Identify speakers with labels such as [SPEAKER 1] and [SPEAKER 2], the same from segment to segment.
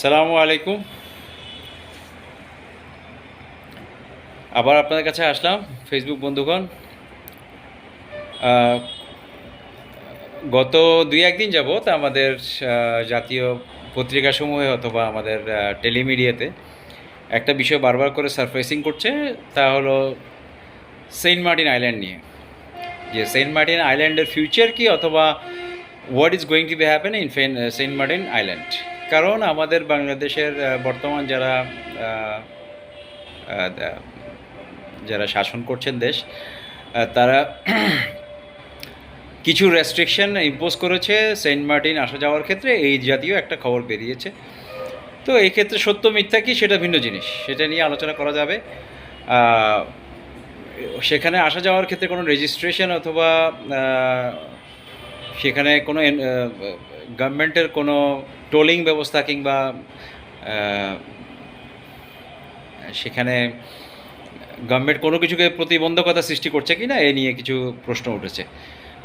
[SPEAKER 1] সালামু আলাইকুম। আবার আপনাদের কাছে আসলাম ফেসবুক বন্ধুগণ। গত দুই একদিন যাবৎ আমাদের জাতীয় পত্রিকাসমূহে অথবা আমাদের টেলিমিডিয়াতে একটা বিষয় বারবার করে সারফেসিং করছে, তা হলো সেন্ট মার্টিন আইল্যান্ড নিয়ে। যে সেন্ট মার্টিন আইল্যান্ডের ফিউচার কি অথবা what is going to be happen in Saint Martin island? কারণ আমাদের বাংলাদেশের বর্তমান যারা যারা শাসন করছেন দেশ তারা কিছু রেস্ট্রিকশন ইম্পোজ করেছে সেন্ট মার্টিন আসা যাওয়ার ক্ষেত্রে, এই জাতীয় একটা খবর বেরিয়েছে। তো এই ক্ষেত্রে সত্য মিথ্যা কি, সেটা ভিন্ন জিনিস। সেটা নিয়ে আলোচনা করা যাবে। সেখানে আসা যাওয়ার ক্ষেত্রে কোনো রেজিস্ট্রেশন অথবা সেখানে কোনো গভর্নমেন্টের কোনো টোলিং ব্যবস্থা কিংবা সেখানে গভর্নমেন্ট কোনো কিছুকে প্রতিবন্ধকতা সৃষ্টি করছে কি না এ নিয়ে কিছু প্রশ্ন উঠেছে।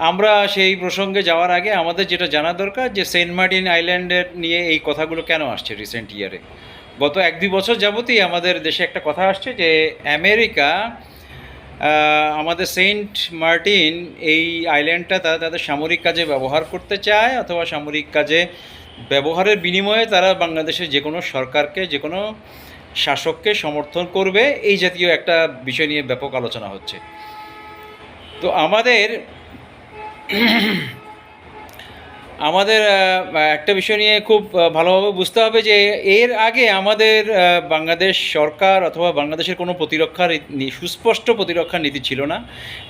[SPEAKER 1] আমরা সেই প্রসঙ্গে যাওয়ার আগে আমাদের যেটা জানা দরকার যে সেন্ট মার্টিন আইল্যান্ডের নিয়ে এই কথাগুলো কেন আসছে রিসেন্ট ইয়ারে? গত এক দুই বছর যাবতই আমাদের দেশে একটা কথা আসছে যে আমেরিকা আমাদের সেন্ট মার্টিন এই আইল্যান্ডটা তারা তাদের সামরিক কাজে ব্যবহার করতে চায় অথবা সামরিক কাজে ব্যবহারের বিনিময়ে তারা বাংলাদেশের যে কোনো সরকারকে, যে কোনো শাসককে সমর্থন করবে। এই জাতীয় একটা বিষয় নিয়ে ব্যাপক আলোচনা হচ্ছে। তো আমাদের আমাদের একটা বিষয় নিয়ে খুব ভালোভাবে বুঝতে হবে যে এর আগে আমাদের বাংলাদেশ সরকার অথবা বাংলাদেশের কোনো প্রতিরক্ষার সুস্পষ্ট প্রতিরক্ষা নীতি ছিল না,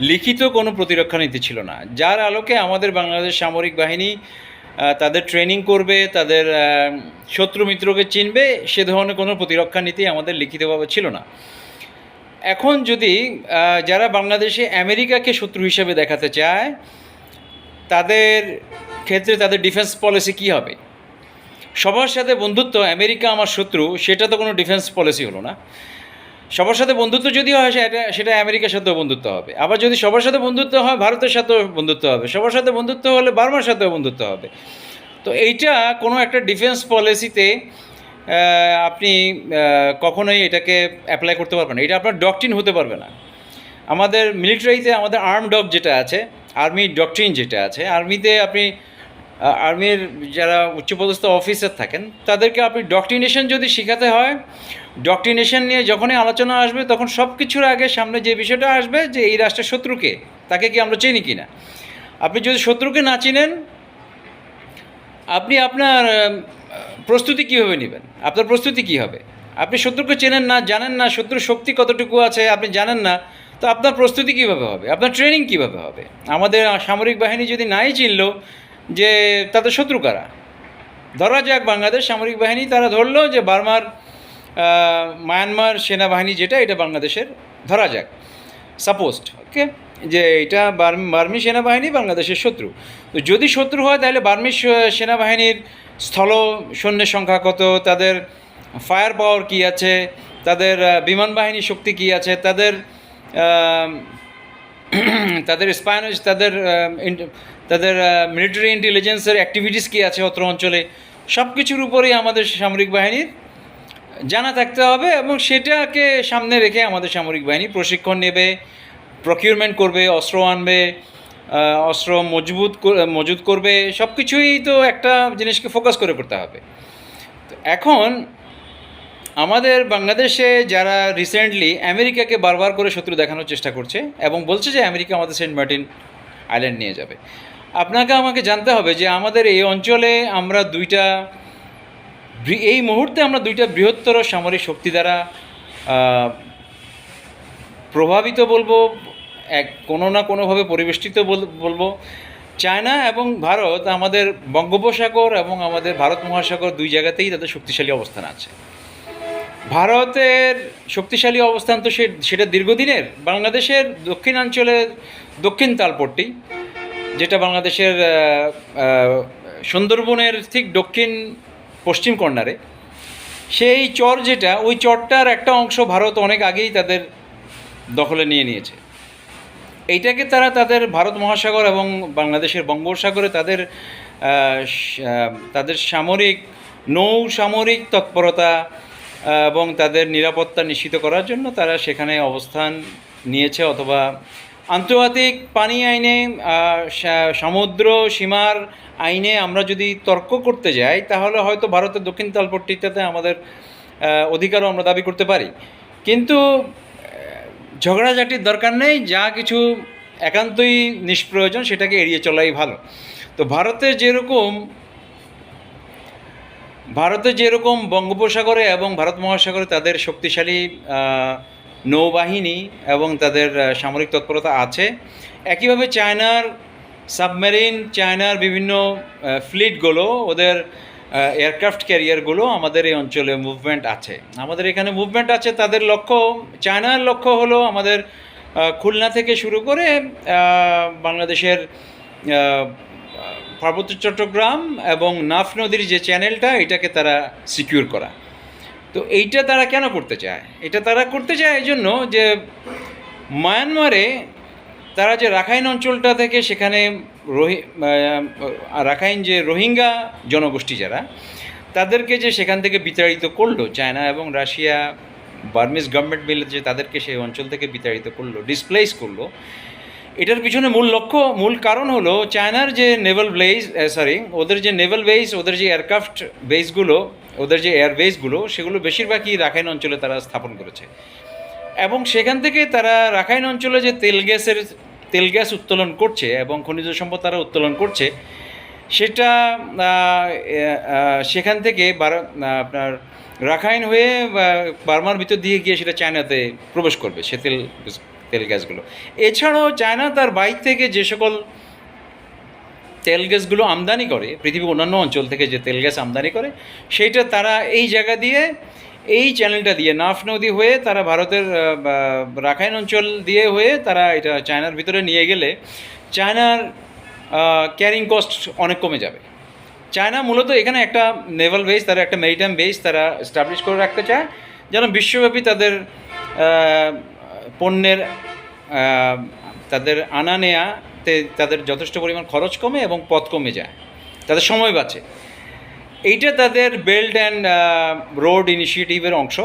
[SPEAKER 1] লিখিত কোনো প্রতিরক্ষা নীতি ছিল না। যার আলোকে আমাদের বাংলাদেশ সামরিক বাহিনী তাদের ট্রেনিং করবে, তাদের শত্রু মিত্রকে চিনবে, সে ধরনের কোনো প্রতিরক্ষা নীতি আমাদের লিখিতভাবে ছিল না। এখন যদি যারা বাংলাদেশে আমেরিকাকে শত্রু হিসেবে দেখাতে চায়, তাদের ক্ষেত্রে তাদের ডিফেন্স পলিসি কী হবে? সবার সাথে বন্ধুত্ব, আমেরিকা আমার শত্রু, সেটা তো কোনো ডিফেন্স পলিসি হলো না। সবার সাথে বন্ধুত্ব যদি হয়, সেটা সেটা আমেরিকার সাথেও বন্ধুত্ব হবে। আবার যদি সবার সাথে বন্ধুত্ব হয়, ভারতের সাথেও বন্ধুত্ব হবে। সবার সাথে বন্ধুত্ব হলে বার্মার সাথেও বন্ধুত্ব হবে। তো এইটা কোনো একটা ডিফেন্স পলিসিতে আপনি কখনোই এটাকে অ্যাপ্লাই করতে পারবেন না। এটা আপনার ডকটিন হতে পারবে না। আমাদের মিলিটারিতে আমাদের আর্ম ডগ যেটা আছে আর্মি ডকট্রিন যেটা আছে আর্মিতে আপনি আর্মির যারা উচ্চপদস্থ অফিসার থাকেন, তাদেরকে আপনি ডকটিনেশন যদি শেখাতে হয় ডকটিনেশন নিয়ে যখনই আলোচনা আসবে, তখন সব কিছুর আগে সামনে যে বিষয়টা আসবে যে এই রাষ্ট্রের শত্রুকে, তাকে কি আমরা চিনি কি না আপনি যদি শত্রুকে না চিনেন, আপনি আপনার প্রস্তুতি কীভাবে নেবেন? আপনার প্রস্তুতি কী হবে? আপনি শত্রুকে চেনেন না, জানেন না, শত্রুর শক্তি কতটুকু আছে, আপনি জানেন না, তো আপনার প্রস্তুতি কীভাবে হবে? আপনার ট্রেনিং কীভাবে হবে? আমাদের সামরিক বাহিনী যদি নাই চিনল যে তাদের শত্রু কারা? ধরা যাক বাংলাদেশ সামরিক বাহিনী, তারা ধরলো যে বার্মার মায়ানমার সেনাবাহিনী যেটা, এটা বাংলাদেশের, ধরা যাক। সাপোজড ওকে যে এটা বার্মি সেনাবাহিনী বাংলাদেশের শত্রু। তো যদি শত্রু হয়, তাহলে বার্মি সেনাবাহিনীর স্থল, সৈন্যের সংখ্যা কত? তাদের ফায়ার পাওয়ার কী আছে? তাদের বিমান বাহিনী শক্তি কী আছে? তাদের তাদের স্পাইনজ তাদের তাদের মিলিটারি ইন্টেলিজেন্সের অ্যাক্টিভিটিস কী আছে অত্র অঞ্চলে সব কিছুর উপরেই আমাদের সামরিক বাহিনীর জানা থাকতে হবে এবং সেটাকে সামনে রেখে আমাদের সামরিক বাহিনী প্রশিক্ষণ নেবে প্রকিউরমেন্ট করবে, অস্ত্র আনবে অস্ত্র মজবুত মজুত করবে সব কিছুই তো একটা জিনিসকে ফোকাস করে করতে হবে। তো এখন আমাদের বাংলাদেশে যারা রিসেন্টলি আমেরিকাকে বারবার করে শত্রু দেখানোর চেষ্টা করছে এবং বলছে যে আমেরিকা আমাদের সেন্ট মার্টিন আইল্যান্ড নিয়ে যাবে। আপনাকে আমাকে জানতে হবে যে আমাদের এই অঞ্চলে আমরা দুইটা এই মুহূর্তে আমরা দুইটা বৃহত্তর সামরিক শক্তি দ্বারা প্রভাবিত বলব, এক, কোনো না কোনোভাবে পরিবেষ্টিত বলব। চায়না এবং ভারত আমাদের বঙ্গোপসাগর এবং আমাদের ভারত মহাসাগর দুই জায়গাতেই তাদের শক্তিশালী অবস্থান আছে। ভারতের শক্তিশালী অবস্থান তো সেটা দীর্ঘদিনের। বাংলাদেশের দক্ষিণাঞ্চলের দক্ষিণ তালপট্টি যেটা বাংলাদেশের সুন্দরবনের ঠিক দক্ষিণ পশ্চিম কর্নারে, সেই চর যেটা, ওই চরটার একটা অংশ ভারত অনেক আগেই তাদের দখলে নিয়ে নিয়েছে। এইটাকে তারা তাদের ভারত মহাসাগর এবং বাংলাদেশের বঙ্গোপসাগরে তাদের তাদের সামরিক নৌ সামরিক তৎপরতা এবং তাদের নিরাপত্তা নিশ্চিত করার জন্য তারা সেখানে অবস্থান নিয়েছে অথবা আন্তর্জাতিক পানি আইনে সমুদ্র সীমার আইনে আমরা যদি তর্ক করতে যাই, তাহলে হয়তো ভারতের দক্ষিণ তালপট্টিটাতে আমাদের অধিকারও আমরা দাবি করতে পারি। কিন্তু ঝগড়াঝাটির দরকার নেই, যা কিছু একান্তই নিষ্প্রয়োজন, সেটাকে এড়িয়ে চলাই ভালো। তো ভারতের যেরকম, ভারতে যেরকম বঙ্গোপসাগরে এবং ভারত মহাসাগরে তাদের শক্তিশালী নৌবাহিনী এবং তাদের সামরিক তৎপরতা আছে। একইভাবে চায়নার সাবমেরিন, চায়নার বিভিন্ন ফ্লিটগুলো, ওদের এয়ারক্রাফট ক্যারিয়ারগুলো আমাদের এই অঞ্চলে মুভমেন্ট আছে। আমাদের এখানে মুভমেন্ট আছে, তাদের লক্ষ্য, চায়নার লক্ষ্য হলো আমাদের খুলনা থেকে শুরু করে বাংলাদেশের পার্বত্য চট্টগ্রাম এবং নাফ নদীর যে চ্যানেলটা এটাকে তারা সিকিউর করা। তো এইটা তারা কেন করতে চায়? এটা তারা করতে চায় এই জন্য যে মায়ানমারে তারা যে রাখাইন অঞ্চলটা থেকে সেখানে রোহি রাখাইন যে রোহিঙ্গা জনগোষ্ঠী যারা, তাদেরকে যে সেখান থেকে বিতাড়িত করল, চায়না এবং রাশিয়া, বার্মিজ গভর্নমেন্ট মিলে যে তাদেরকে সেই অঞ্চল থেকে বিতাড়িত করল ডিসপ্লেস করল, এটার পিছনে মূল লক্ষ্য, মূল কারণ হলো চায়নার যে নেভাল বেস সরি ওদের যে নেভাল বেস ওদের যে এয়ারক্রাফট বেসগুলো ওদের যে এয়ার বেসগুলো সেগুলো বেশিরভাগই রাখাইন অঞ্চলে তারা স্থাপন করেছে। এবং সেখান থেকে তারা রাখাইন অঞ্চলে যে তেল গ্যাসের, তেল গ্যাস উত্তোলন করছে এবং খনিজ সম্পদ তারা উত্তোলন করছে, সেটা সেখান থেকে আপনার রাখাইন হয়ে বার্মার ভিতর দিয়ে গিয়ে সেটা চায়নাতে প্রবেশ করবে, সে তেল তেল গ্যাসগুলো। এছাড়াও চায়না তার বাইর থেকে যে সকল তেল গ্যাসগুলো আমদানি করে, পৃথিবীর অন্যান্য অঞ্চল থেকে যে তেল গ্যাস আমদানি করে, সেইটা তারা এই জায়গা দিয়ে, এই চ্যানেলটা দিয়ে, নাফ নদী হয়ে তারা ভারতের রাখাইন অঞ্চল দিয়ে হয়ে তারা এটা চায়নার ভিতরে নিয়ে গেলে চায়নার ক্যারিং কস্ট অনেক কমে যাবে। চায়না মূলত এখানে একটা নেভাল বেস তারা একটা মেরিটাইম বেস তারা এস্টাবলিশ করে রাখতে চায়, যেন বিশ্বব্যাপী তাদের পণ্যের তাদের আনা নেয়াতে তাদের যথেষ্ট পরিমাণ খরচ কমে এবং পথ কমে যায়, তাদের সময় বাঁচে। এইটা তাদের বেল্ট অ্যান্ড রোড ইনিশিয়েটিভের অংশ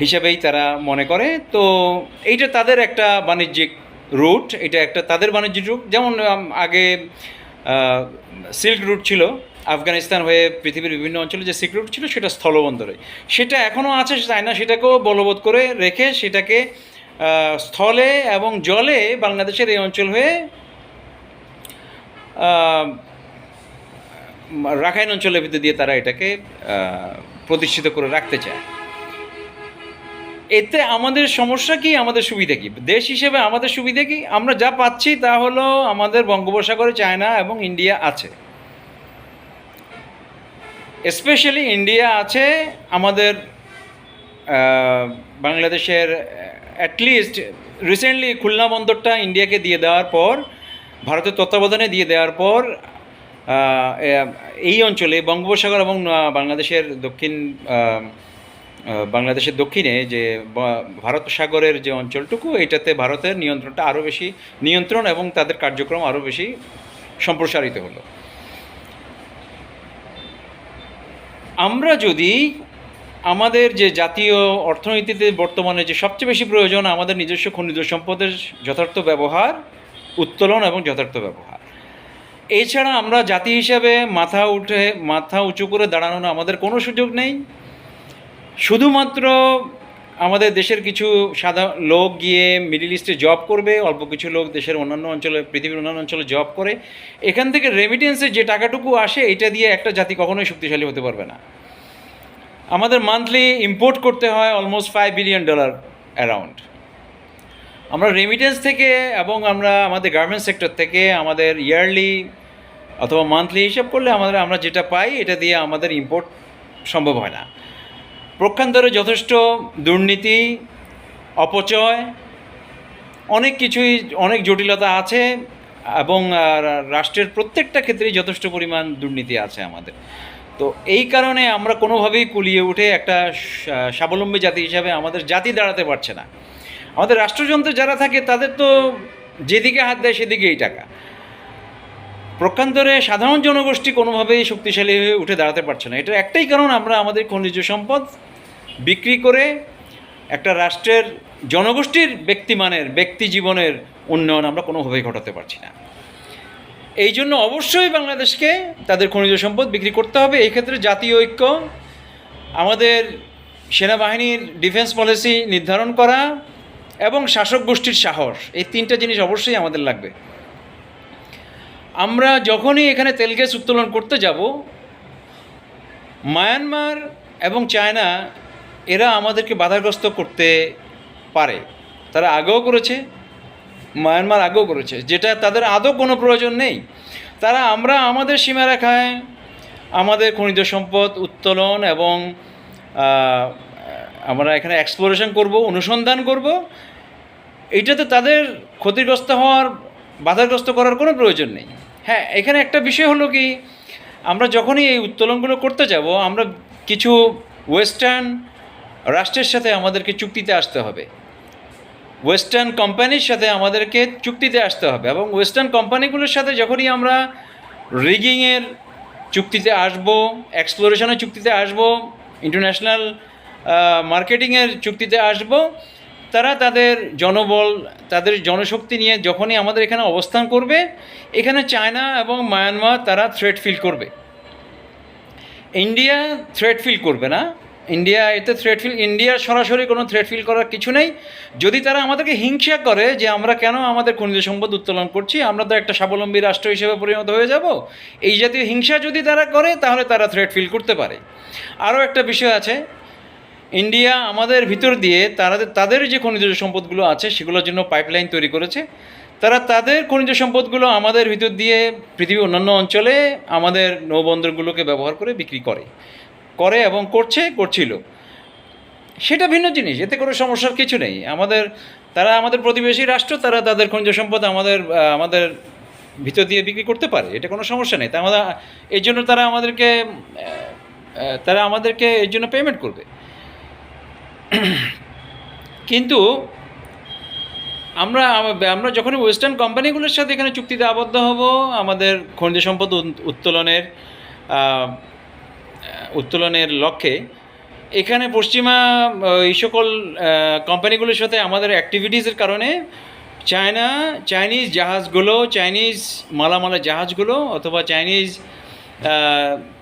[SPEAKER 1] হিসাবেই তারা মনে করে। তো এইটা তাদের একটা বাণিজ্যিক রুট, এটা একটা তাদের বাণিজ্যিক রুট। যেমন আগে সিল্ক রুট ছিল, আফগানিস্তান হয়ে পৃথিবীর বিভিন্ন অঞ্চলে যে সিল্ক রুট ছিল সেটা স্থলবন্দরে। সেটা এখনও আছে, চায়না সেটাকেও বলবৎ করে রেখে সেটাকে স্থলে এবং জলে বাংলাদেশের এই অঞ্চল হয়ে রাখাইন অঞ্চলের ভিতর দিয়ে তারা এটাকে প্রতিষ্ঠিত করে রাখতে চায়। এতে আমাদের সমস্যা কি? আমাদের সুবিধা কি? দেশ হিসেবে আমাদের সুবিধা কি? আমরা যা পাচ্ছি তা হলো আমাদের বঙ্গোপসাগরে চায়না এবং ইন্ডিয়া আছে। স্পেশালি ইন্ডিয়া আছে আমাদের বাংলাদেশের অ্যাটলিস্ট রিসেন্টলি খুলনা বন্দরটা ইন্ডিয়াকে দিয়ে দেওয়ার পর ভারতের তত্ত্বাবধানে দিয়ে দেওয়ার পর এই অঞ্চলে বঙ্গোপসাগর এবং বাংলাদেশের দক্ষিণ বাংলাদেশের দক্ষিণে যে ভারত সাগরের যে অঞ্চলটুকু এটাতে ভারতের নিয়ন্ত্রণটা আরও বেশি নিয়ন্ত্রণ এবং তাদের কার্যক্রম আরও বেশি সম্প্রসারিত হলো। আমরা যদি আমাদের যে জাতীয় অর্থনীতিতে বর্তমানে যে সবচেয়ে বেশি প্রয়োজন, আমাদের নিজস্ব খনিজ সম্পদের যথার্থ ব্যবহার, উত্তোলন এবং যথার্থ ব্যবহার। এছাড়া আমরা জাতি হিসাবে মাথা উঠে, মাথা উঁচু করে দাঁড়ানোর আমাদের কোনো সুযোগ নেই। শুধুমাত্র আমাদের দেশের কিছু সাধারণ লোক গিয়ে মিডিল ইস্টে জব করবে, অল্প কিছু লোক দেশের অন্যান্য অঞ্চলে, পৃথিবীর অন্যান্য অঞ্চলে জব করে, এখান থেকে রেমিটেন্সের যে টাকাটুকু আসে এটা দিয়ে একটা জাতি কখনোই শক্তিশালী হতে পারবে না। আমাদের মান্থলি ইম্পোর্ট করতে হয় almost five billion dollar around আমরা রেমিটেন্স থেকে এবং আমরা আমাদের গার্মেন্টস সেক্টর থেকে আমাদের ইয়ারলি অথবা মান্থলি হিসাব করলে আমাদের, আমরা যেটা পাই এটা দিয়ে আমাদের ইম্পোর্ট সম্ভব হয় না। প্রক্ষান্তরে যথেষ্ট দুর্নীতি, অপচয়, অনেক কিছুই, অনেক জটিলতা আছে এবং রাষ্ট্রের প্রত্যেকটা ক্ষেত্রেই যথেষ্ট পরিমাণ দুর্নীতি আছে আমাদের। তো এই কারণে আমরা কোনোভাবেই কুলিয়ে উঠে একটা স্বাবলম্বী জাতি হিসাবে আমাদের জাতি দাঁড়াতে পারছে না। আমাদের রাষ্ট্রযন্ত্রে যারা থাকে, তাদের তো যেদিকে হাত দেয় সেদিকেই টাকা। প্রক্ষান্তরে সাধারণ জনগোষ্ঠী কোনোভাবেই শক্তিশালী হয়ে উঠে দাঁড়াতে পারছে না। এটার একটাই কারণ, আমরা আমাদের খনিজ সম্পদ বিক্রি করে একটা রাষ্ট্রের জনগোষ্ঠীর ব্যক্তিমানের, ব্যক্তি জীবনের উন্নয়ন আমরা কোনোভাবেই ঘটাতে পারছি না। এই জন্য অবশ্যই বাংলাদেশকে তাদের খনিজ সম্পদ বিক্রি করতে হবে। এই ক্ষেত্রে জাতীয় ঐক্য, আমাদের সেনাবাহিনীর ডিফেন্স পলিসি নির্ধারণ করা এবং শাসক গোষ্ঠীর সাহস, এই তিনটা জিনিস অবশ্যই আমাদের লাগবে। আমরা যখনই এখানে তেল গ্যাস উত্তোলন করতে যাব, মায়ানমার এবং চায়না, এরা আমাদেরকে বাধাগ্রস্ত করতে পারে। তারা আগেও করেছে মায়ানমার আগেও করেছে, যেটা তাদের আদৌ কোনো প্রয়োজন নেই। তারা আমরা আমাদের সীমারেখায় আমাদের খনিজ সম্পদ উত্তোলন এবং আমরা এখানে এক্সপ্লোরেশন করব, অনুসন্ধান করব। এইটাতে তাদের ক্ষতিগ্রস্ত হওয়ার, বাধাগ্রস্ত করার কোনো প্রয়োজন নেই। হ্যাঁ এখানে একটা বিষয় হলো কি, আমরা যখনই এই উত্তোলনগুলো করতে যাব, আমরা কিছু ওয়েস্টার্ন রাষ্ট্রের সাথে আমাদেরকে চুক্তিতে আসতে হবে। ওয়েস্টার্ন কোম্পানির সাথে আমাদেরকে চুক্তিতে আসতে হবে এবং ওয়েস্টার্ন কোম্পানিগুলোর সাথে যখনই আমরা রিগিংয়ের চুক্তিতে আসব এক্সপ্লোরেশনের চুক্তিতে আসব ইন্টারন্যাশনাল মার্কেটিংয়ের চুক্তিতে আসব, তারা তাদের জনবল, তাদের জনশক্তি নিয়ে যখনই আমাদের এখানে অবস্থান করবে, এখানে চায়না এবং মায়ানমার তারা থ্রেট ফিল করবে। ইন্ডিয়া থ্রেট ফিল করবে না। ইন্ডিয়া, এতে থ্রেট ফিল ইন্ডিয়ার সরাসরি কোনো থ্রেট ফিল করার কিছু নেই। যদি তারা আমাদেরকে হিংসা করে যে আমরা কেন আমাদের খনিজ সম্পদ উত্তোলন করছি, আমরা তো একটা স্বাবলম্বী রাষ্ট্র হিসেবে পরিণত হয়ে যাব। এই জাতীয় হিংসা যদি তারা করে, তাহলে তারা থ্রেট ফিল করতে পারে। আরও একটা বিষয় আছে, ইন্ডিয়া আমাদের ভিতর দিয়ে তারা তাদের যে খনিজ সম্পদগুলো আছে, সেগুলোর জন্য পাইপলাইন তৈরি করেছে। তারা তাদের খনিজ সম্পদগুলো আমাদের ভিতর দিয়ে পৃথিবীর অন্যান্য অঞ্চলে আমাদের নৌবন্দরগুলোকে ব্যবহার করে বিক্রি করে। করে এবং করছে, করছিল। সেটা ভিন্ন জিনিস, এতে কোনো সমস্যার কিছু নেই। আমাদের, তারা আমাদের প্রতিবেশী রাষ্ট্র, তারা তাদের খনিজ সম্পদ আমাদের আমাদের ভিতর দিয়ে বিক্রি করতে পারে, এটা কোনো সমস্যা নেই। তা আমাদের এই জন্য তারা আমাদেরকে তারা আমাদেরকে এর জন্য পেমেন্ট করবে। কিন্তু আমরা আমরা যখন ওয়েস্টার্ন কোম্পানিগুলোর সাথে এখানে চুক্তিতে আবদ্ধ হব, আমাদের খনিজ সম্পদ উত্তোলনের উত্তোলনের লক্ষ্যে। এখানে পশ্চিমা এই সকল কোম্পানিগুলোর সাথে আমাদের অ্যাক্টিভিটিসের কারণে চায়না চাইনিজ জাহাজগুলো চাইনিজ মালামালের জাহাজগুলো অথবা চাইনিজ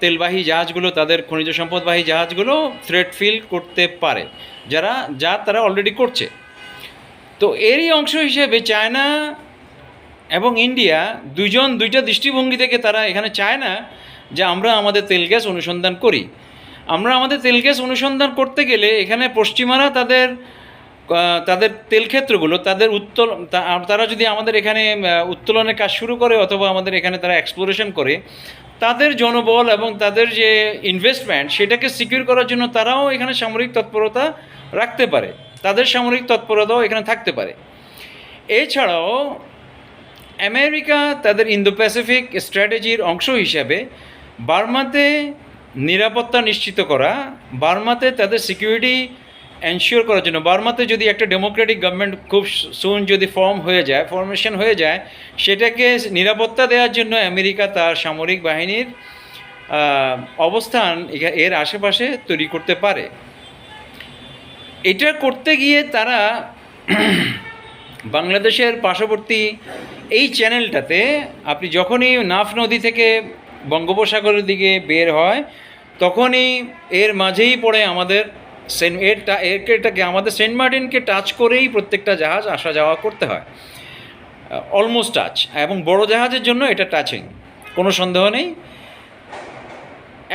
[SPEAKER 1] তেলবাহী জাহাজগুলো, তাদের খনিজ সম্পদবাহী জাহাজগুলো থ্রেট ফিল করতে পারে। যারা, যা তারা অলরেডি করছে। তো এরই অংশ হিসেবে চায়না এবং ইন্ডিয়া দুজন দুইটা দৃষ্টিভঙ্গি থেকে তারা এখানে চায় না যে আমরা আমাদের তেল গ্যাস অনুসন্ধান করি। আমরা আমাদের তেল গ্যাস অনুসন্ধান করতে গেলে এখানে পশ্চিমারা তাদের তাদের তেল ক্ষেত্রগুলো, তাদের উত্তোলন তারা যদি আমাদের এখানে উত্তোলনের কাজ শুরু করে অথবা আমাদের এখানে তারা এক্সপ্লোরেশন করে, তাদের জনবল এবং তাদের যে ইনভেস্টমেন্ট সেটাকে সিকিউর করার জন্য তারাও এখানে সামরিক তৎপরতা রাখতে পারে। তাদের সামরিক তৎপরতাও এখানে থাকতে পারে। এছাড়াও আমেরিকা তাদের ইন্দো প্যাসিফিক স্ট্র্যাটেজির অংশ হিসাবে বার্মাতে নিরাপত্তা নিশ্চিত করা, বার্মাতে তাদের সিকিউরিটি এনশিওর করার জন্য, বার্মাতে যদি একটা ডেমোক্রেটিক গভর্নমেন্ট খুব সুন যদি ফর্ম হয়ে যায় ফর্মেশন হয়ে যায়, সেটাকে নিরাপত্তা দেওয়ার জন্য আমেরিকা তার সামরিক বাহিনীর অবস্থান এর আশেপাশে তৈরি করতে পারে। এটা করতে গিয়ে তারা বাংলাদেশের পার্শ্ববর্তী এই চ্যানেলটাতে আপনি যখনই নাফ নদী থেকে বঙ্গোপসাগরের দিকে বের হয়, তখনই এর মাঝেই পড়ে আমাদের সেন্ট এরটা এরটাকে আমাদের সেন্ট মার্টিনকে টাচ করেই প্রত্যেকটা জাহাজ আসা যাওয়া করতে হয়। অলমোস্ট টাচ এবং বড় জাহাজের জন্য এটা টাচিং কোনো সন্দেহ নেই।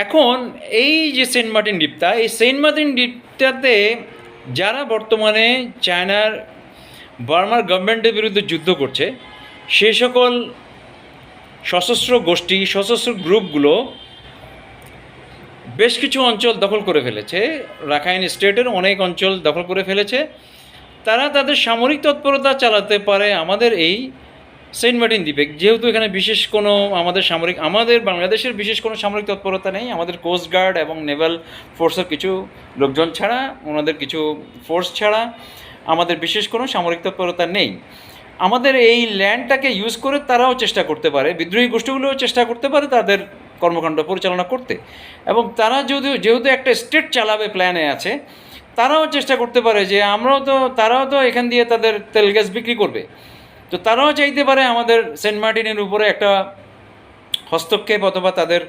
[SPEAKER 1] এখন এই যে সেন্ট মার্টিন দ্বীপটা, এই সেন্ট মার্টিন দ্বীপটাতে যারা বর্তমানে চায়নার বার্মার গভর্নমেন্টের বিরুদ্ধে যুদ্ধ করছে, সে সকল সশস্ত্র গোষ্ঠী, সশস্ত্র গ্রুপগুলো বেশ কিছু অঞ্চল দখল করে ফেলেছে। রাখাইন স্টেটের অনেক অঞ্চল দখল করে ফেলেছে। তারা তাদের সামরিক তৎপরতা চালাতে পারে আমাদের এই সেন্ট মার্টিন দ্বীপে। যেহেতু এখানে বিশেষ কোনো আমাদের সামরিক, আমাদের বাংলাদেশের বিশেষ কোনো সামরিক তৎপরতা নেই, আমাদের কোস্ট গার্ড এবং নেভাল ফোর্সের কিছু লোকজন ছাড়া, ওনাদের কিছু ফোর্স ছাড়া আমাদের বিশেষ কোনো সামরিক তৎপরতা নেই। আমাদের এই ল্যান্ডটাকে ইউজ করে তারাও চেষ্টা করতে পারে, বিদ্রোহী গোষ্ঠীগুলোও চেষ্টা করতে পারে তাদের কর্মকাণ্ড পরিচালনা করতে। এবং তারা যদি, যেহেতু একটা স্টেট চালাবে প্ল্যানে আছে, তারাও চেষ্টা করতে পারে যে আমরাও তো, তারাও তো এখান দিয়ে তাদের তেল গ্যাস বিক্রি করবে। তো তারাও চাইতে পারে আমাদের সেন্ট মার্টিনের উপরে একটা হস্তক্ষেপ অথবা তাদের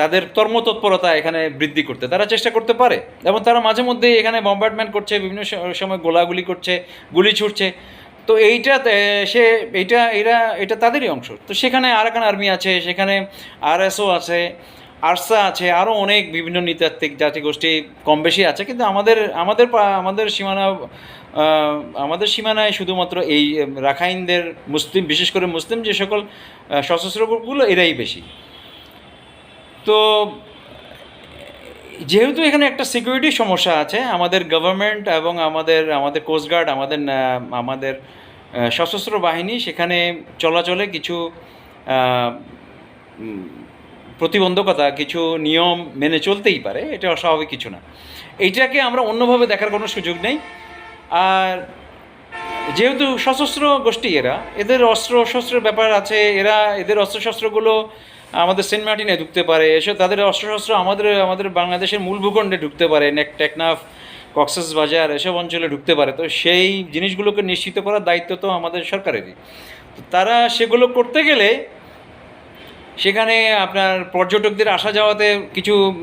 [SPEAKER 1] তাদের কর্মতৎপরতা এখানে বৃদ্ধি করতে, তারা চেষ্টা করতে পারে। এবং তারা মাঝে মধ্যে এখানে বম্বার্ডমেন্ট করছে, বিভিন্ন সময় গোলাগুলি করছে, গুলি ছুটছে তো এইটা সে, এইটা, এরা, এটা তাদেরই অংশ। তো সেখানে আরাকান আর্মি আছে, সেখানে আরএসও আছে আরসা আছে আরও অনেক বিভিন্ন নৃতাত্ত্বিক জাতিগোষ্ঠী কম বেশি আছে। কিন্তু আমাদের আমাদের আমাদের সীমানা আমাদের সীমানায় শুধুমাত্র এই রাখাইনদের মুসলিম, বিশেষ করে মুসলিম যে সকল সশস্ত্র গ্রুপগুলো এরাই বেশি। তো, যেহেতু এখানে একটা সিকিউরিটি সমস্যা আছে, আমাদের গভর্নমেন্ট এবং আমাদের আমাদের কোস্টগার্ড আমাদের আমাদের সশস্ত্র বাহিনী সেখানে চলাচলে কিছু প্রতিবন্ধকতা, কিছু নিয়ম মেনে চলতেই পারে, এটা অস্বাভাবিক কিছু না। এইটাকে আমরা অন্যভাবে দেখার কোনো সুযোগ নেই। আর যেহেতু সশস্ত্র গোষ্ঠী এরা, এদের অস্ত্র শস্ত্রের ব্যাপার আছে, এরা, এদের অস্ত্রশস্ত্রগুলো আমাদের সেন্ট মার্টিনে ঢুকতে পারে এসব তাদের অস্ত্রশস্ত্র আমাদের আমাদের বাংলাদেশের মূল ভূখণ্ডে ঢুকতে পারে, নেক, টেকনাফ, কক্সেস বাজার, এসব অঞ্চলে ঢুকতে পারে। তো সেই জিনিসগুলোকে নিশ্চিত করার দায়িত্ব তো আমাদের সরকারেরই। তারা সেগুলো করতে গেলে সেখানে আপনার পর্যটকদের আসা যাওয়াতে কিছু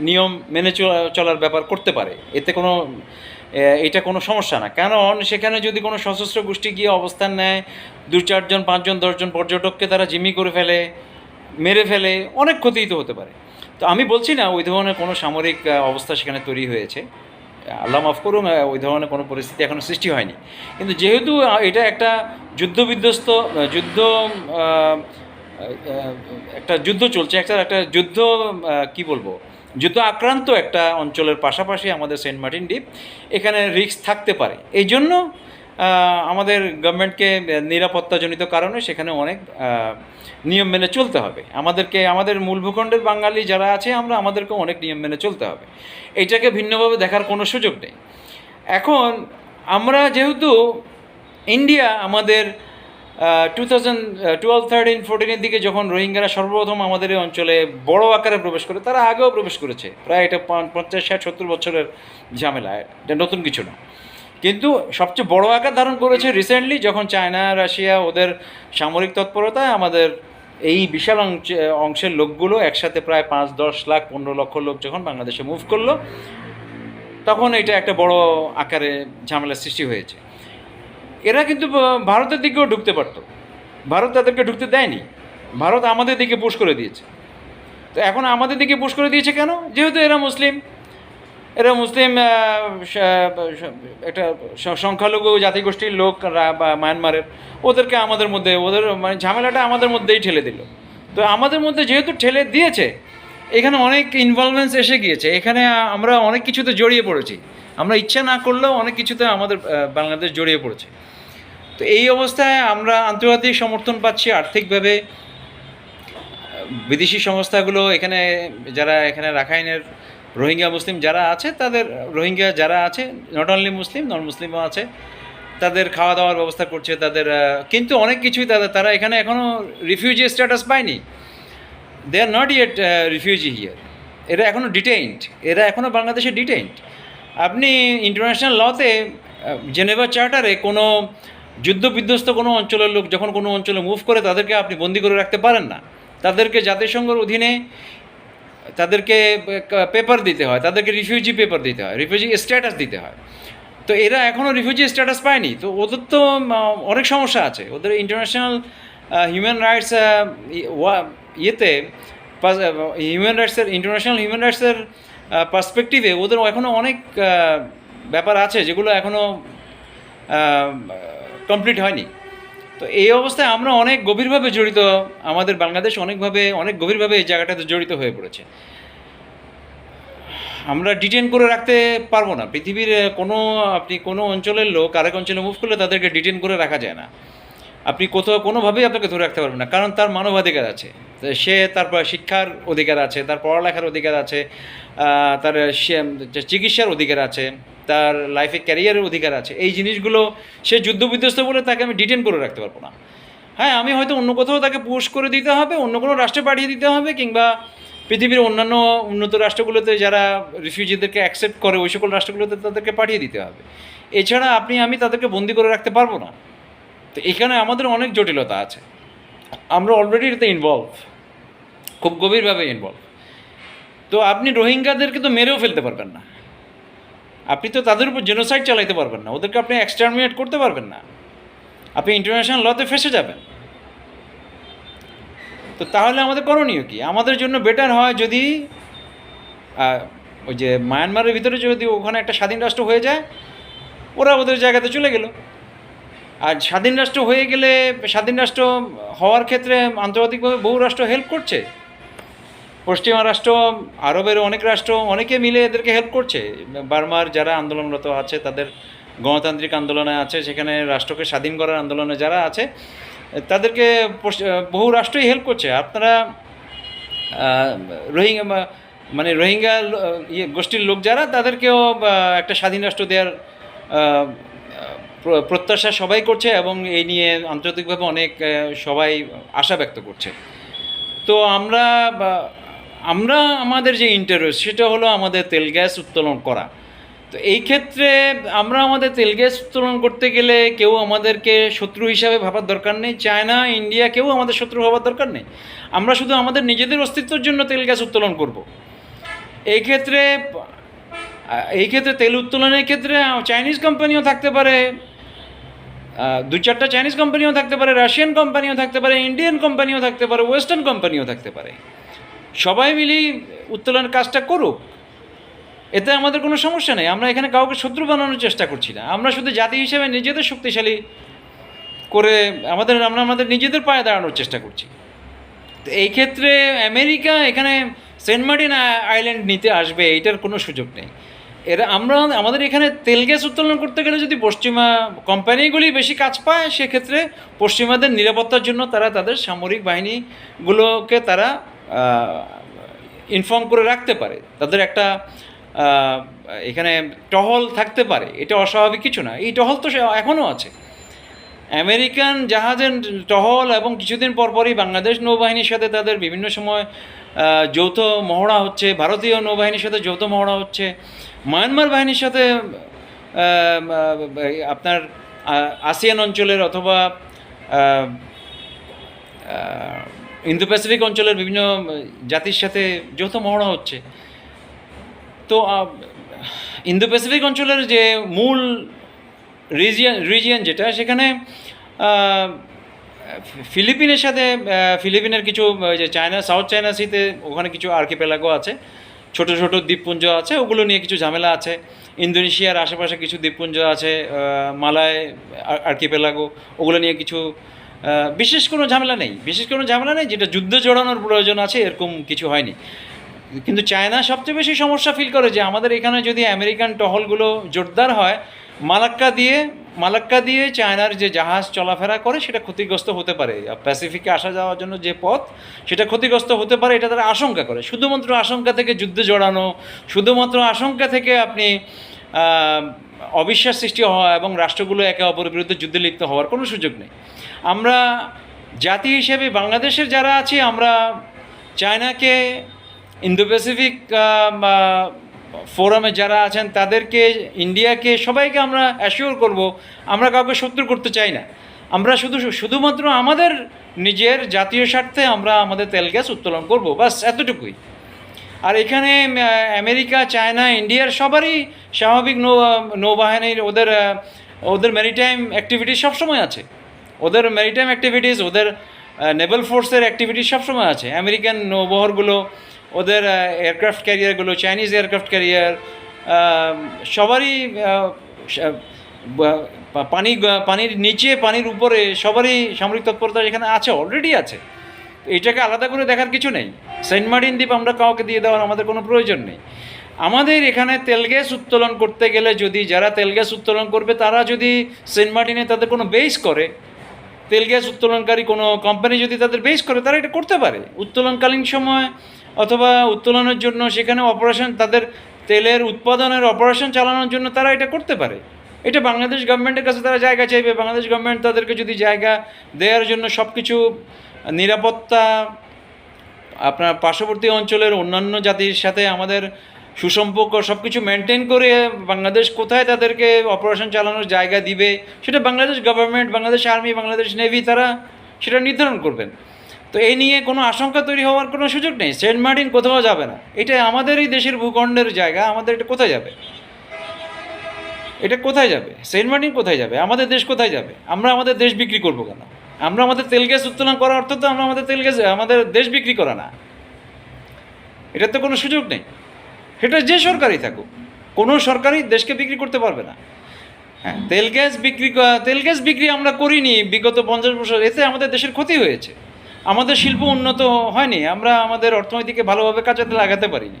[SPEAKER 1] নিয়ম মেনে চলা- চলার ব্যাপার করতে পারে। এতে কোনো এটা কোনো সমস্যা না। কারণ সেখানে যদি কোনো সশস্ত্র গোষ্ঠী গিয়ে অবস্থান নেয়, দু চারজন, পাঁচজন, দশজন পর্যটককে তারা জিম্মি করে ফেলে মেরে ফেলে, অনেক ক্ষতিই তো হতে পারে। তো আমি বলছি না, ওই ধরনের কোনো সামরিক অবস্থা সেখানে তৈরি হয়েছে। আল্লাহ মাফ করুন ওই ধরনের কোনো পরিস্থিতি এখনও সৃষ্টি হয়নি। কিন্তু যেহেতু এটা একটা যুদ্ধবিধ্বস্ত যুদ্ধ একটা যুদ্ধ চলছে, একটা একটা যুদ্ধ কি বলব, যুদ্ধ আক্রান্ত একটা অঞ্চলের পাশাপাশি আমাদের সেন্ট মার্টিন দ্বীপ, এখানে রিস্ক থাকতে পারে। এই জন্য আমাদের গভর্নমেন্টকে নিরাপত্তাজনিত কারণে সেখানে অনেক নিয়ম মেনে চলতে হবে। আমাদেরকে, আমাদের মূল ভূখণ্ডের বাঙালি যারা আছে, আমরা আমাদেরকে অনেক নিয়ম মেনে চলতে হবে। এইটাকে ভিন্নভাবে দেখার কোনো সুযোগ নেই। এখন আমরা যেহেতু ইন্ডিয়া আমাদের টু থাউজেন্ড টুয়েলভ থার্টিন ফোরটিনের দিকে যখন রোহিঙ্গারা সর্বপ্রথম আমাদের এই অঞ্চলে বড় আকারে প্রবেশ করে, তারা আগেও প্রবেশ করেছে। প্রায় এটা পঞ্চাশ, ষাট, সত্তর বছরের ঝামেলা, এটা নতুন কিছু না। কিন্তু সবচেয়ে বড় আকার ধারণ করেছে রিসেন্টলি যখন চায়না রাশিয়া ওদের সামরিক তৎপরতায় আমাদের এই বিশাল অংশের লোকগুলো একসাথে প্রায় পাঁচ, দশ লাখ, পনেরো লক্ষ লোক যখন বাংলাদেশে মুভ করল, তখন এটা একটা বড় আকারে ঝামেলার সৃষ্টি হয়েছে। এরা কিন্তু ভারতের দিকেও ঢুকতে পারতো। ভারত তাদেরকে ঢুকতে দেয়নি। ভারত আমাদের দিকে পুশ করে দিয়েছে। তো এখন আমাদের দিকে পুশ করে দিয়েছে কেন? যেহেতু এরা মুসলিম। এরা মুসলিম একটা সংখ্যালঘু জাতিগোষ্ঠীর লোক বা মায়ানমারের। ওদেরকে আমাদের মধ্যে, ওদের মানে ঝামেলাটা আমাদের মধ্যেই ঠেলে দিল। তো আমাদের মধ্যে যেহেতু ঠেলে দিয়েছে, এখানে অনেক ইনভলভমেন্স এসে গিয়েছে। এখানে আমরা অনেক কিছুতে জড়িয়ে পড়েছি। আমরা ইচ্ছা না করলেও অনেক কিছুতে আমাদের বাংলাদেশ জড়িয়ে পড়েছে। তো এই অবস্থায় আমরা আন্তর্জাতিক সমর্থন পাচ্ছি আর্থিকভাবে। বিদেশি সংস্থাগুলো এখানে, যারা এখানে রাখাইনের রোহিঙ্গা মুসলিম যারা আছে, তাদের, রোহিঙ্গা যারা আছে নট অনলি মুসলিম নন মুসলিমও আছে, তাদের খাওয়া দাওয়ার ব্যবস্থা করছে, তাদের কিন্তু অনেক কিছুই তাদের, তারা এখানে এখনও রিফিউজি স্ট্যাটাস পায়নি। They are not yet refugee here এরা এখনও ডিটেইনড এরা এখনও বাংলাদেশে ডিটেইনড আপনি ইন্টারন্যাশনাল লতে জেনেভা চার্টারে কোনো যুদ্ধ বিধ্বস্ত কোনো অঞ্চলের লোক যখন কোনো অঞ্চলে মুভ করে, তাদেরকে আপনি বন্দি করে রাখতে পারেন না। তাদেরকে জাতিসংঘের অধীনে তাদেরকে পেপার দিতে হয়, তাদেরকে রিফিউজি পেপার দিতে হয় রিফিউজি স্ট্যাটাস দিতে হয়। তো এরা এখনও রিফিউজি স্ট্যাটাস পায়নি। তো ওদের তো অনেক সমস্যা আছে। ওদের ইন্টারন্যাশনাল হিউম্যান রাইটস ইয়েতে হিউম্যান রাইটসের ইন্টারন্যাশনাল হিউম্যান রাইটসের পার্সপেক্টিভে ওদের এখনও অনেক ব্যাপার আছে যেগুলো এখনও কমপ্লিট হয়নি। তো এই অবস্থায় আমরা অনেক গভীরভাবে জড়িত, আমাদের বাংলাদেশ অনেকভাবে, অনেক গভীরভাবে এই জায়গাটাতে জড়িত হয়ে পড়েছে। আমরা ডিটেন করে রাখতে পারব না। পৃথিবীর কোনো, আপনি কোনো অঞ্চলের লোক আরেক অঞ্চলে মুভ করলে তাদেরকে ডিটেন করে রাখা যায় না। আপনি কোথাও কোনোভাবেই আপনাকে ধরে রাখতে পারবেন না, কারণ তার মানবাধিকার আছে। সে তারপর শিক্ষার অধিকার আছে, তার পড়ালেখার অধিকার আছে তার চিকিৎসার অধিকার আছে, তার লাইফে ক্যারিয়ারের অধিকার আছে, এই জিনিসগুলো সে যুদ্ধ বিধ্বস্ত বলে তাকে আমি ডিটেন করে রাখতে পারব না। হ্যাঁ আমি হয়তো অন্য কোথাও তাকে পুশ করে দিতে হবে, অন্য কোনো রাষ্ট্রে পাঠিয়ে দিতে হবে, কিংবা পৃথিবীর অন্যান্য উন্নত রাষ্ট্রগুলোতে যারা রিফিউজিদেরকে অ্যাকসেপ্ট করে, ওই সকল রাষ্ট্রগুলোতে তাদেরকে পাঠিয়ে দিতে হবে। এছাড়া আপনি, আমি তাদেরকে বন্দি করে রাখতে পারব না। তো এখানে আমাদের অনেক জটিলতা আছে। আমরা অলরেডি এতে ইনভলভ খুব গভীরভাবে ইনভলভ তো আপনি রোহিঙ্গাদেরকে তো মেরেও ফেলতে পারবেন না। আপনি তো তাদের উপর জেনোসাইড চালাইতে পারবেন না। ওদেরকে আপনি এক্সটারমিনেট করতে পারবেন না। আপনি ইন্টারন্যাশনাল লতে ফেসে যাবেন। তো তাহলে আমাদের করণীয় কি? আমাদের জন্য বেটার হয় যদি ওই যে মায়ানমারের ভিতরে যদি ওখানে একটা স্বাধীন রাষ্ট্র হয়ে যায়, ওরা ওদের জায়গাতে চলে গেল। আর স্বাধীন রাষ্ট্র হয়ে গেলে স্বাধীন রাষ্ট্র হওয়ার ক্ষেত্রে আন্তর্জাতিকভাবে বহু রাষ্ট্র হেল্প করছে। পশ্চিমা রাষ্ট্র আরবের অনেক রাষ্ট্র, অনেকে মিলে এদেরকে হেল্প করছে। বার্মার যারা আন্দোলনরত আছে, তাদের গণতান্ত্রিক আন্দোলনে আছে, সেখানে রাষ্ট্রকে স্বাধীন করার আন্দোলনে যারা আছে, তাদেরকে বহু রাষ্ট্রই হেল্প করছে। আপনারা রোহিঙ্গা মানে রোহিঙ্গা ইয়ে গোষ্ঠীর লোক যারা, তাদেরকেও একটা স্বাধীন রাষ্ট্র দেওয়ার প্রত্যাশা সবাই করছে এবং এই নিয়ে আন্তর্জাতিকভাবে অনেক সবাই আশা ব্যক্ত করছে। তো আমরা আমরা আমাদের যে ইন্টারেস্ট সেটা হলো আমাদের তেল গ্যাস উত্তোলন করা। তো এই ক্ষেত্রে আমরা আমাদের তেল গ্যাস উত্তোলন করতে গেলে কেউ আমাদেরকে শত্রু হিসাবে ভাবার দরকার নেই। চায়না, ইন্ডিয়া কেউ আমাদের শত্রু ভাবার দরকার নেই। আমরা শুধু আমাদের নিজেদের অস্তিত্বের জন্য তেল গ্যাস উত্তোলন করব। এই ক্ষেত্রে এই ক্ষেত্রে তেল উত্তোলনের ক্ষেত্রে চাইনিজ কোম্পানিও থাকতে পারে। দু চারটা চাইনিজ কোম্পানিও থাকতে পারে রাশিয়ান কোম্পানিও থাকতে পারে ইন্ডিয়ান কোম্পানিও থাকতে পারে ওয়েস্টার্ন কোম্পানিও থাকতে পারে। সবাই মিলেই উত্তোলনের কাজটা করুক, এতে আমাদের কোনো সমস্যা নেই। আমরা এখানে কাউকে শত্রু বানানোর চেষ্টা করছি না। আমরা শুধু জাতি হিসেবে নিজেদের শক্তিশালী করে আমাদের, আমরা আমাদের নিজেদের পায়ে দাঁড়ানোর চেষ্টা করছি। তো এই ক্ষেত্রে আমেরিকা এখানে সেন্ট মার্টিন আইল্যান্ড নিতে আসবে, এইটার কোনো সুযোগ নেই। এরা আমরা আমাদের এখানে তেল গ্যাস উত্তোলন করতে গেলে যদি পশ্চিমা কোম্পানিগুলি বেশি কাজ পায়, সেক্ষেত্রে পশ্চিমাদের নিরাপত্তার জন্য তারা তাদের সামরিক বাহিনীগুলোকে তারা ইনফর্ম করে রাখতে পারে। তাদের একটা এখানে টহল থাকতে পারে। এটা অস্বাভাবিক কিছু না। এই টহল তো এখনও আছে। আমেরিকান জাহাজের টহল এবং কিছুদিন পরপরই বাংলাদেশ নৌবাহিনীর সাথে তাদের বিভিন্ন সময় যৌথ মহড়া হচ্ছে, ভারতীয় নৌবাহিনীর সাথে যৌথ মহড়া হচ্ছে। মায়ানমার বাহিনীর সাথে আপনার আসিয়ান অঞ্চলের অথবা ইন্দো প্যাসিফিক অঞ্চলের বিভিন্ন জাতির সাথে যৌথ মহড়া হচ্ছে। তো ইন্দো প্যাসিফিক অঞ্চলের যে মূল রিজিয়ান রিজিয়ান যেটা, সেখানে ফিলিপিনের সাথে ফিলিপিনের কিছু যে চায়না সাউথ চায়না সিতে ওখানে কিছু আর্কিপেলাগো আছে। ছোট ছোট দ্বীপপুঞ্জ আছে, ওগুলো নিয়ে কিছু ঝামেলা আছে। ইন্দোনেশিয়ার আশেপাশে কিছু দ্বীপপুঞ্জ আছে মালায় আর্কিপেলাগো, ওগুলো নিয়ে কিছু বিশেষ কোনো ঝামেলা নেই। বিশেষ কোনো ঝামেলা নেই, যেটা যুদ্ধ জড়ানোর প্রয়োজন আছে, এরকম কিছু হয়নি। কিন্তু চায়না সবচেয়ে বেশি সমস্যা ফিল করে যে আমাদের এখানে যদি আমেরিকান টহলগুলো জোরদার হয়, মালাক্কা দিয়ে মালাক্কা দিয়ে চায়নার যে জাহাজ চলাফেরা করে, সেটা ক্ষতিগ্রস্ত হতে পারে। প্যাসিফিকে আসা যাওয়ার জন্য যে পথ, সেটা ক্ষতিগ্রস্ত হতে পারে, এটা তারা আশঙ্কা করে। শুধুমাত্র আশঙ্কা থেকে যুদ্ধে জড়ানো, শুধুমাত্র আশঙ্কা থেকে আপনি অবিশ্বাস সৃষ্টি হওয়া এবং রাষ্ট্রগুলো একে অপরের বিরুদ্ধে যুদ্ধে লিপ্ত হওয়ার কোনো সুযোগ নেই। আমরা জাতি হিসেবে বাংলাদেশের যারা আছি, আমরা চায়নাকে ইন্দো প্যাসিফিক ফোরামে যারা আছেন তাদেরকে, ইন্ডিয়াকে, সবাইকে আমরা অ্যাসিওর করব, আমরা কাউকে শত্রু করতে চাই না। আমরা শুধু, শুধুমাত্র আমাদের নিজের জাতীয় স্বার্থে আমরা আমাদের তেল গ্যাস উত্তোলন করব বাস এতটুকুই। আর এখানে আমেরিকা, চায়না, ইন্ডিয়ার সবারই স্বাভাবিক নৌ, নৌবাহিনীর ওদের ওদের ম্যারিটাইম অ্যাক্টিভিটিস সবসময় আছে। ওদের ম্যারিটাইম অ্যাক্টিভিটিস ওদের নেভাল ফোর্সের অ্যাক্টিভিটিস সবসময় আছে। আমেরিকান নৌবহরগুলো ওদের এয়ারক্রাফট ক্যারিয়ারগুলো চাইনিজ এয়ারক্রাফট ক্যারিয়ার সবারই পানি পানির নিচে, পানির উপরে সবারই সামরিক তৎপরতা এখানে আছে অলরেডি আছে। এটাকে আলাদা করে দেখার কিছু নেই। সেন্ট মার্টিন দ্বীপ আমরা কাউকে দিয়ে দেওয়ার আমাদের কোনো প্রয়োজন নেই। আমাদের এখানে তেল গ্যাস উত্তোলন করতে গেলে যদি, যারা তেল গ্যাস উত্তোলন করবে, তারা যদি সেন্ট মার্টিনে তাদের কোনো বেস করে, তেল গ্যাস উত্তোলনকারী কোনো কোম্পানি যদি তাদের বেস করে, তারা এটা করতে পারে। উত্তোলনকালীন সময় অথবা উত্তোলনের জন্য সেখানে অপারেশন তাদের তেলের উৎপাদনের অপারেশন চালানোর জন্য তারা এটা করতে পারে। এটা বাংলাদেশ গভর্নমেন্টের কাছে তারা জায়গা চাইবে। বাংলাদেশ গভর্নমেন্ট তাদেরকে যদি জায়গা দেওয়ার জন্য সব কিছু নিরাপত্তা, আপনার পার্শ্ববর্তী অঞ্চলের অন্যান্য জাতির সাথে আমাদের সুসম্পর্ক সব কিছু মেনটেন করে বাংলাদেশ কোথায় তাদেরকে অপারেশন চালানোর জায়গা দিবে, সেটা Bangladesh government Bangladesh army Bangladesh navy তারা সেটা নির্ধারণ করবেন। তো এই নিয়ে কোনো আশঙ্কা তৈরি হওয়ার কোনো সুযোগ নেই। সেন্ট মার্টিন কোথাও যাবে না। এটা আমাদেরই দেশের ভূখণ্ডের জায়গা, আমাদের এটা কোথায় যাবে? এটা কোথায় যাবে? সেন্ট মার্টিন কোথায় যাবে? আমাদের দেশ কোথায় যাবে? আমরা আমাদের দেশ বিক্রি করব কেন? আমরা আমাদের তেল গ্যাস উত্তোলন করার অর্থ তো আমরা আমাদের তেল গ্যাস, আমাদের দেশ বিক্রি করা না। এটার তো কোনো সুযোগ নেই। সেটা যে সরকারই থাকুক, কোনো সরকারই দেশকে বিক্রি করতে পারবে না। হ্যাঁ তেল গ্যাস বিক্রি তেল গ্যাস বিক্রি আমরা করিনি বিগত পঞ্চাশ বছর, এতে আমাদের দেশের ক্ষতি হয়েছে। আমাদের শিল্প উন্নত হয়নি, আমরা আমাদের অর্থনীতিকে ভালোভাবে কাজে লাগাতে পারিনি।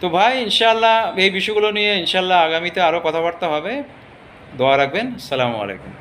[SPEAKER 1] তো ভাই ইনশাল্লাহ এই বিষয়গুলো নিয়ে ইনশাল্লাহ আগামীতে আরও কথাবার্তা হবে। দোয়া রাখবেন। সালামু আলাইকুম।